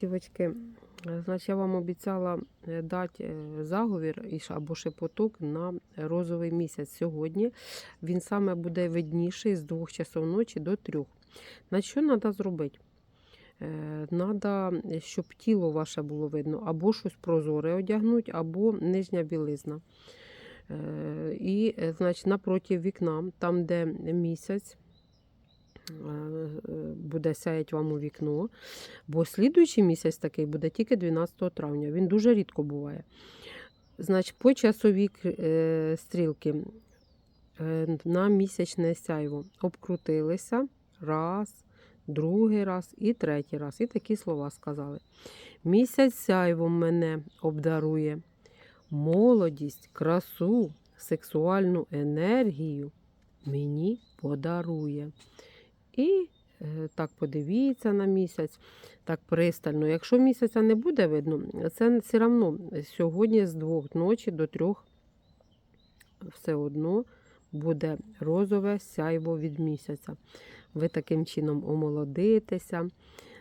Дівочки, значить, я вам обіцяла е, дати е, заговір або шепоток на розовий місяць сьогодні. Він саме буде видніший з 2 часов ночі до 3. На що треба зробити? Треба, щоб тіло ваше було видно, або щось прозоре одягнути, або нижня білизна. Е, І, значить, напроти вікна, там, де місяць, буде сяять вам у вікно. Бо слідуючий місяць такий буде тільки 12 травня. Він дуже рідко буває. Значить, по часовій е, стрілки е, на місячне сяйво обкрутилися раз, другий раз і третій раз. І такі слова сказали. Місяць сяйвом мене обдарує, молодість, красу, сексуальну енергію мені подарує. І е, так подивіться на місяць, так пристально. Якщо місяця не буде видно, це все одно сьогодні з двох ночі до трьох все одно буде розове сяйво від місяця. Ви таким чином омолодитеся,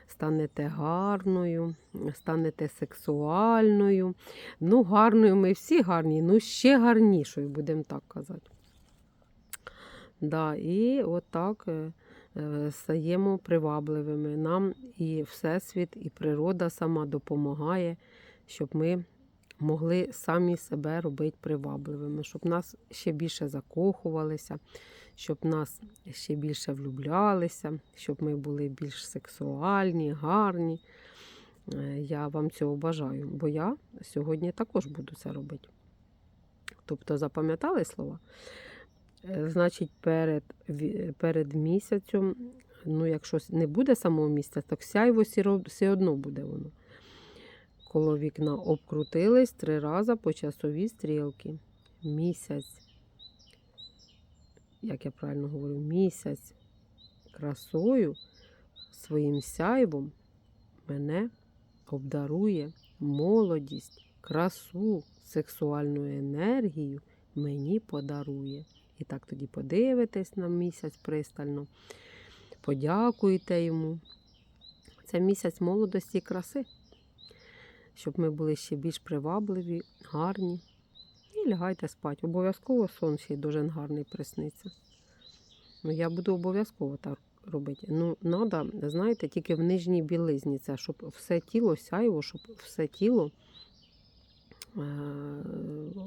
станете гарною, станете сексуальною. Ну, гарною ми всі гарні, ну ще гарнішою, будемо так казати. Да, і отак е, е, стаємо привабливими. Нам і Всесвіт, і природа сама допомагає, щоб ми могли самі себе робити привабливими, щоб нас ще більше закохувалися, щоб нас ще більше влюблялися, щоб ми були більш сексуальні, гарні. Е, Я вам цього бажаю, бо я сьогодні також буду це робити. Тобто, запам'ятали слова? Е, Значить, перед, перед місяцем, ну, якщо не буде самого місяця, так сяйво все одно буде воно. Коло вікна обкрутились три рази по часовій стрілки. Місяць, як я правильно говорю, місяць красою, своїм сяйвом мене обдарує молодість, красу, сексуальну енергію мені подарує. І так тоді подивитесь на місяць пристально, подякуйте йому. Це місяць молодості і краси, щоб ми були ще більш привабливі, гарні. І лягайте спати. Обов'язково сон ще й дуже гарний присниться. Ну, я буду обов'язково так робити. Ну, треба, знаєте, тільки в нижній білизні це, щоб все тіло сяйво, щоб все тіло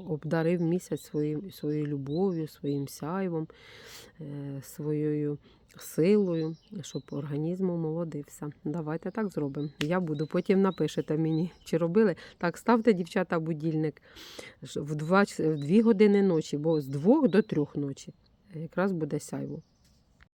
обдарив місяць своїм, своєю любов'ю, своїм сяйвом, е, своєю силою, щоб організм омолодився. Давайте так зробимо. Я буду. Потім напишете мені, чи робили. Так, ставте, дівчата, 2, в 2 години ночі, бо з 2 до 3 ночі якраз буде сяйво.